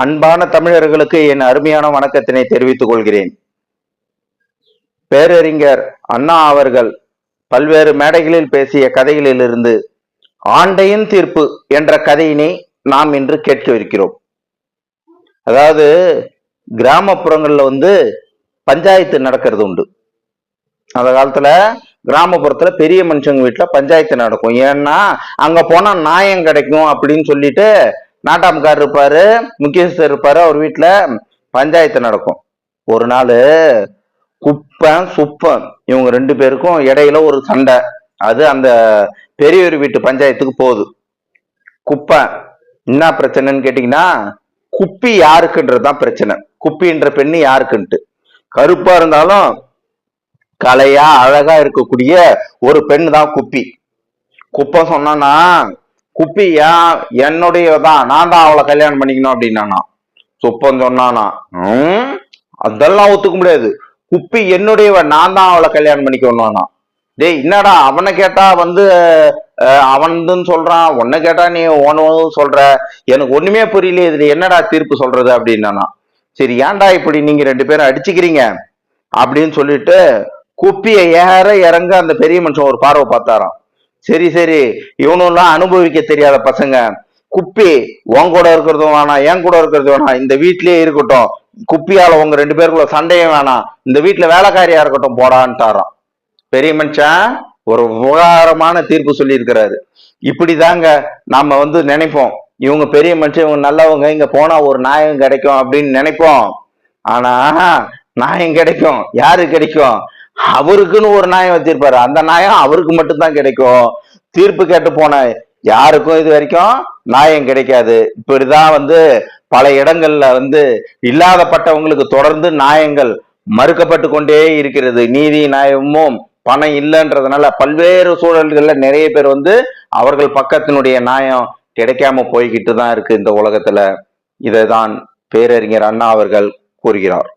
அன்பான தமிழர்களுக்கு என் அருமையான வணக்கத்தினை தெரிவித்துக் கொள்கிறேன். பேரறிஞர் அண்ணா அவர்கள் பல்வேறு மேடைகளில் பேசிய கதைகளிலிருந்து ஆண்டையின் தீர்ப்பு என்ற கதையினை நாம் இன்று கேட்கவிருக்கிறோம். அதாவது கிராமப்புறங்களில் வந்து பஞ்சாயத்து நடக்கிறது உண்டு. அந்த காலத்துல கிராமப்புறத்துல பெரிய மனுஷங்க வீட்டுல பஞ்சாயத்து நடக்கும். ஏன்னா அங்க போனா நியாயம் கிடைக்கும் அப்படின்னு சொல்லிட்டு நாட்டாம்கார் இருப்பாரு முக்கியஸ்தர் இருப்பாரு அவர் வீட்டுல பஞ்சாயத்து நடக்கும். ஒரு நாள் குப்பன் சுப்பன் இவங்க ரெண்டு பேருக்கும் இடையில ஒரு சண்டை. அது அந்த பெரியவர் வீட்டு பஞ்சாயத்துக்கு போகுது. குப்பன் என்ன பிரச்சனைன்னு கேட்டீங்கன்னா குப்பி யாருக்குன்றதுதான் பிரச்சனை. குப்பின்ற பெண்ணு யாருக்குன்ட்டு. கருப்பா இருந்தாலும் கலையா அழகா இருக்கக்கூடிய ஒரு பெண் தான் குப்பி. குப்பை சொன்னானா குப்பியா ஏன் என்னுடையதான் நான் தான் அவளை கல்யாணம் பண்ணிக்கணும் அப்படின்னானா. சுப்பம் சொன்னானா. "ம், அதெல்லாம் ஒத்துக்க முடியாது. குப்பி என்னுடையவ நான் தான் அவளை கல்யாணம் பண்ணிக்கணும்னா டேய் என்னடா அவனை கேட்டா வந்து அவன்துன்னு சொல்றான். உன்னை கேட்டா நீ ஓனும் சொல்ற. எனக்கு ஒண்ணுமே புரியல இதுல என்னடா தீர்ப்பு சொல்றது அப்படின்னானா. சரி ஏன்டா இப்படி நீங்க ரெண்டு பேரும் அடிச்சுக்கிறீங்க? அப்படின்னு சொல்லிட்டு குப்பியை ஏற இறங்க அந்த பெரிய மனுஷன் ஒரு பார்வை பார்த்தாராம். சரி சரி. இவனும்லாம் அனுபவிக்க தெரியாத பசங்க. குப்பி உன் கூட இருக்கிறதும் வேணாம் என் கூட இருக்கிறது வேணாம். இந்த வீட்லயே இருக்கட்டும். குப்பியால உங்க ரெண்டு பேருக்குள்ள சண்டையும் வேணாம். இந்த வீட்டுல வேலைக்காரியா இருக்கட்டும் போடான்ட்டாராம். பெரிய மனுஷன் ஒரு உபகாரமான தீர்ப்பு சொல்லி இருக்கிறாரு இப்படிதாங்க நாம வந்து நினைப்போம். இவங்க பெரிய மனுஷன் இவங்க நல்லவங்க இங்க போனா ஒரு நியாயம் கிடைக்கும் அப்படின்னு நினைப்போம். ஆனா நியாயம் கிடைக்கும். யாரு கிடைக்கும்? அவருக்குன்னு ஒரு நியாயம் வச்சிருப்பாரு. அந்த நியாயம் அவருக்கு மட்டும்தான் கிடைக்கும். தீர்ப்பு கேட்டு போன யாருக்கும் இது வரைக்கும் நியாயம் கிடைக்காது. இப்படிதான் வந்து பல இடங்கள்ல வந்து இல்லாதப்பட்டவங்களுக்கு தொடர்ந்து நியாயங்கள் மறுக்கப்பட்டு கொண்டே இருக்கிறது. நீதி நியாயமும் பணம் இல்லைன்றதுனால பல்வேறு சூழல்கள்ல நிறைய பேர் வந்து அவர்கள் பக்கத்தினுடைய நியாயம் கிடைக்காம போய்கிட்டு தான் இருக்கு இந்த உலகத்துல. இதைதான் பேரறிஞர் அண்ணா அவர்கள் கூறுகிறார்.